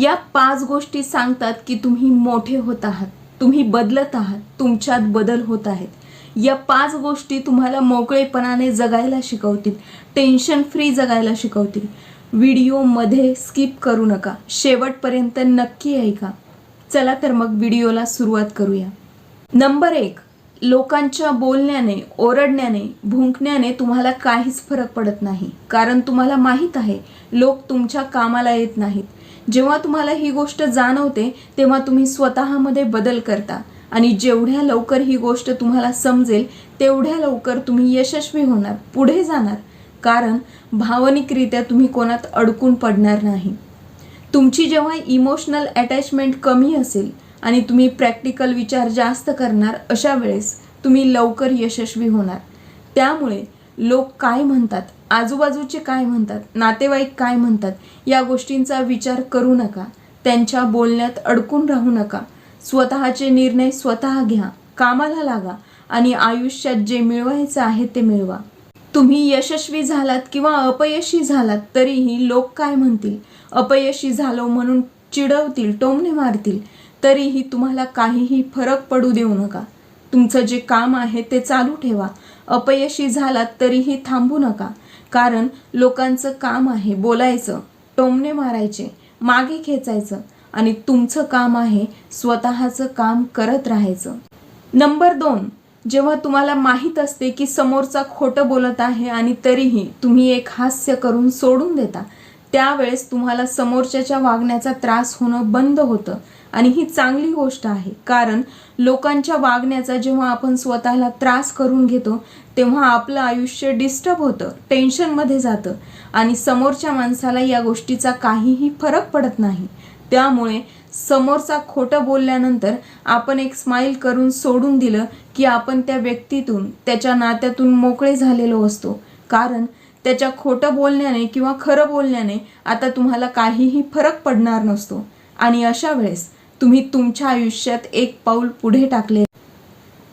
या पाच गोष्टी सांगतात की तुम्ही मोठे होत आहात. तुम्ही बदलत आहात. तुमच्यात बदल होत आहेत. या पाच गोष्टी तुम्हाला मोकळेपणाने जगायला शिकवतील. टेन्शन फ्री जगायला शिकवतील. व्हिडिओमध्ये स्किप करू नका. शेवटपर्यंत नक्की ऐका. चला तर मग व्हिडिओला सुरुवात करूया. नंबर एक लोकांच्या बोलण्याने ओरडण्याने भुंकण्याने तुम्हाला काहीच फरक पडत नाही. कारण तुम्हाला माहीत आहे लोक तुमच्या कामाला येत नाहीत. जेव्हा तुम्हाला ही गोष्ट जाणवते तेव्हा तुम्ही स्वतःमध्ये बदल करता. आणि जेवढ्या लवकर ही गोष्ट तुम्हाला समजेल तेवढ्या लवकर तुम्ही यशस्वी होणार पुढे जाणार. कारण भावनिकरित्या तुम्ही कोणात अडकून पडणार नाही. तुमची जेव्हा इमोशनल अटॅचमेंट कमी असेल आणि तुम्ही प्रॅक्टिकल विचार जास्त करणार अशा वेळेस तुम्ही लवकर यशस्वी होणार. त्यामुळे लोक काय म्हणतात? आजूबाजूचे काय म्हणतात नातेवाईक काय म्हणतात या गोष्टींचा विचार करू नका. त्यांच्या बोलण्यात अडकून राहू नका. स्वतःचे निर्णय स्वतः घ्या कामाला लागा आणि आयुष्यात जे मिळवायचं आहे ते मिळवा. तुम्ही यशस्वी झालात किंवा अपयशी झालात तरीही लोक काय म्हणतील? अपयशी झालो म्हणून चिडवतील टोमणे मारतील तरीही तुम्हाला काहीही फरक पडू देऊ नका. तुमचं जे काम आहे ते चालू ठेवा. अपयशी झालात तरीही थांबू नका. कारण लोकांचं काम आहे बोलायचं टोमणे मारायचे मागे खेचायचं आणि तुमचं काम आहे स्वतःचं काम करत राहायचं. नंबर दोन जेव्हा तुम्हाला माहीत असते की समोरचा खोटं बोलत आहे आणि तरीही तुम्ही एक हास्य करून सोडून देता त्यावेळेस तुम्हाला समोरच्याच्या वागण्याचा त्रास होणं बंद होतं. आणि ही चांगली गोष्ट आहे. कारण लोकांच्या वागण्याचा जेव्हा आपण स्वतःला त्रास करून घेतो तेव्हा आपलं आयुष्य डिस्टर्ब होतं टेन्शनमध्ये जातं. आणि समोरच्या माणसाला या गोष्टीचा काहीही फरक पडत नाही. त्यामुळे समोरचा खोटं बोलल्यानंतर आपण एक स्माईल करून सोडून दिलं की आपण त्या व्यक्तीतून त्याच्या नात्यातून मोकळे झालेलो असतो. कारण त्याच्या खोटं बोलण्याने किंवा खरं बोलण्याने आता तुम्हाला काहीही फरक पडणार नसतो. आणि अशा वेळेस तुम्ही तुमच्या आयुष्यात एक पाऊल पुढे टाकले.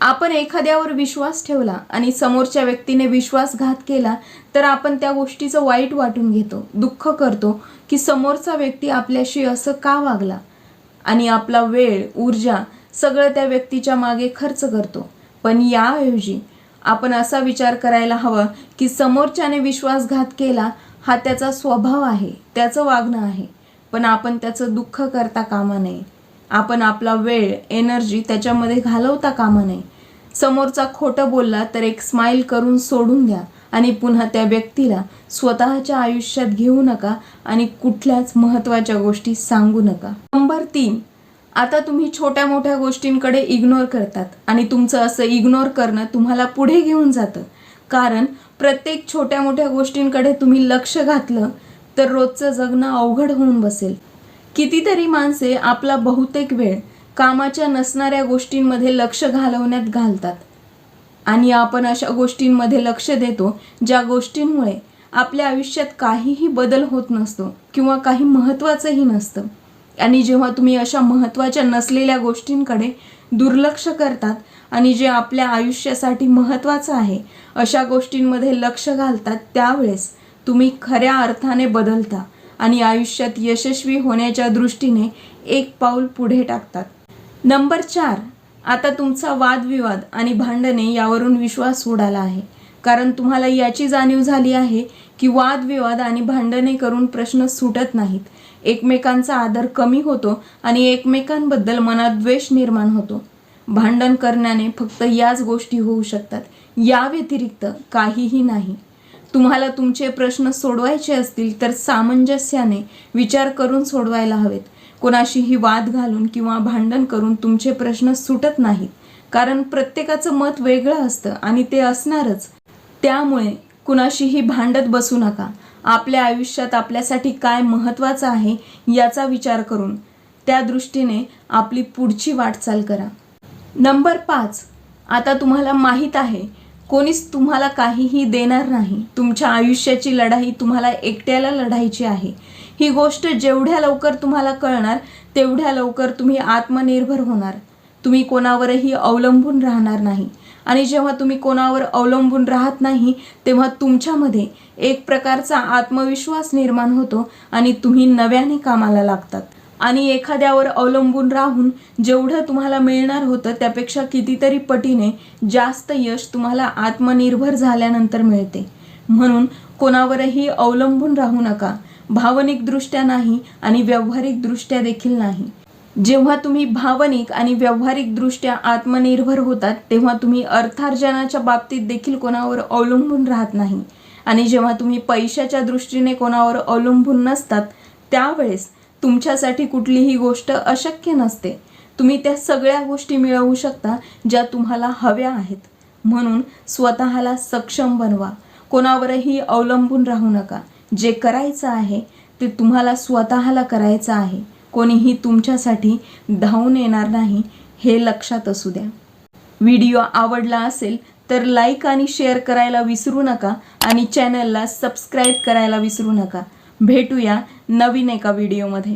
आपण एखाद्यावर विश्वास ठेवला आणि समोरच्या व्यक्तीने विश्वासघात केला तर आपण त्या गोष्टीचं वाईट वाटून घेतो दुःख करतो की समोरचा व्यक्ती आपल्याशी असं का वागला? आणि आपला वेळ ऊर्जा सगळं त्या व्यक्तीच्या मागे खर्च करतो. पण याऐवजी आपण असा विचार करायला हवा की समोरच्याने विश्वासघात केला हा त्याचा स्वभाव आहे त्याचं वागणं आहे. पण आपण त्याचं दुःख करता कामा नये. आपण आपला वेळ एनर्जी त्याच्यामध्ये घालवता कामा नये. समोरचा खोटं बोलला तर एक स्माईल करून सोडून द्या आणि पुन्हा त्या व्यक्तीला स्वतःच्या आयुष्यात घेऊ नका आणि कुठल्याच महत्त्वाच्या गोष्टी सांगू नका. नंबर तीन आता तुम्ही छोट्या मोठ्या गोष्टींकडे इग्नोर करतात आणि तुमचं असं इग्नोर करणं तुम्हाला पुढे घेऊन जातं. कारण प्रत्येक छोट्या मोठ्या गोष्टींकडे तुम्ही लक्ष घातलं तर रोजचं जगणं अवघड होऊन बसेल. कितीतरी माणसे आपला बहुतेक वेळ कामाच्या नसणाऱ्या गोष्टींमध्ये लक्ष घालवण्यात घालतात. आणि आपण अशा गोष्टींमध्ये लक्ष देतो ज्या गोष्टींमुळे आपल्या आयुष्यात काहीही बदल होत नसतो किंवा काही महत्त्वाचंही नसतं. आणि जेव्हा तुम्ही अशा महत्त्वाच्या नसलेल्या गोष्टींकडे दुर्लक्ष करतात आणि जे आपल्या आयुष्यासाठी महत्त्वाचं आहे अशा गोष्टींमध्ये लक्ष घालतात त्यावेळेस तुम्ही खऱ्या अर्थाने बदलता आणि आयुष्यात यशस्वी होण्याच्या दृष्टीने एक पाऊल पुढे टाकतात. नंबर चार आता तुमचा वादविवाद आणि भांडणे यावरून विश्वास उडाला आहे. कारण तुम्हाला याची जाणीव झाली आहे की वादविवाद आणि भांडणे करून प्रश्न सुटत नाहीत. एकमेकांचा आदर कमी होतो आणि एकमेकांबद्दल मनात द्वेष निर्माण होतो. भांडण करण्याने फक्त याच गोष्टी होऊ शकतात. या व्यतिरिक्त काहीही नाही. तुम्हाला तुमचे प्रश्न सोडवायचे असतील तर सामंजस्याने विचार करून सोडवायला हवेत. कोणाशीही वाद घालून किंवा भांडण करून तुमचे प्रश्न सुटत नाहीत. कारण प्रत्येकाचं मत वेगळं असतं आणि ते असणारच. त्यामुळे कुणाशीही भांडत बसू नका. आपल्या आयुष्यात आपल्यासाठी काय महत्त्वाचं आहे याचा विचार करून त्या दृष्टीने आपली पुढची वाटचाल करा. नंबर पाच. आता तुम्हाला माहीत आहे कोणीच तुम्हाला काहीही देणार नाही. तुमच्या आयुष्याची लढाई तुम्हाला एकट्याला लढायची आहे. ही गोष्ट जेवढ्या लवकर तुम्हाला कळणार तेवढ्या लवकर तुम्ही आत्मनिर्भर होणार. तुम्ही कोणावरही अवलंबून राहणार नाही. आणि जेव्हा तुम्ही कोणावर अवलंबून राहत नाही तेव्हा तुमच्यामध्ये एक प्रकारचा आत्मविश्वास निर्माण होतो आणि तुम्ही नव्याने कामाला लागतात. आणि एखाद्यावर अवलंबून राहून जेवढं तुम्हाला मिळणार होतं त्यापेक्षा कितीतरी पटीने जास्त यश तुम्हाला आत्मनिर्भर झाल्यानंतर मिळते. म्हणून कोणावरही अवलंबून राहू नका. भावनिकदृष्ट्या नाही आणि व्यावहारिकदृष्ट्या देखील नाही. जेव्हा तुम्ही भावनिक आणि व्यावहारिकदृष्ट्या आत्मनिर्भर होतात तेव्हा तुम्ही अर्थार्जनाच्या बाबतीत देखील कोणावर अवलंबून राहत नाही. आणि जेव्हा तुम्ही पैशाच्या दृष्टीने कोणावर अवलंबून नसतात त्यावेळेस तुमच्यासाठी कुठलीही गोष्ट अशक्य नसते. तुम्ही त्या सगळ्या गोष्टी मिळवू शकता ज्या तुम्हाला हव्या आहेत. म्हणून स्वतःला सक्षम बनवा. कोणावरही अवलंबून राहू नका. जे करायचं आहे ते तुम्हाला स्वतःला करायचं आहे. कोणीही तुमच्यासाठी धावून येणार नाही हे लक्षात असू द्या. व्हिडिओ आवडला असेल तर लाईक आणि शेअर करायला विसरू नका आणि चॅनलला सबस्क्राईब करायला विसरू नका. भेटूया नवीन एका व्हिडिओमध्ये.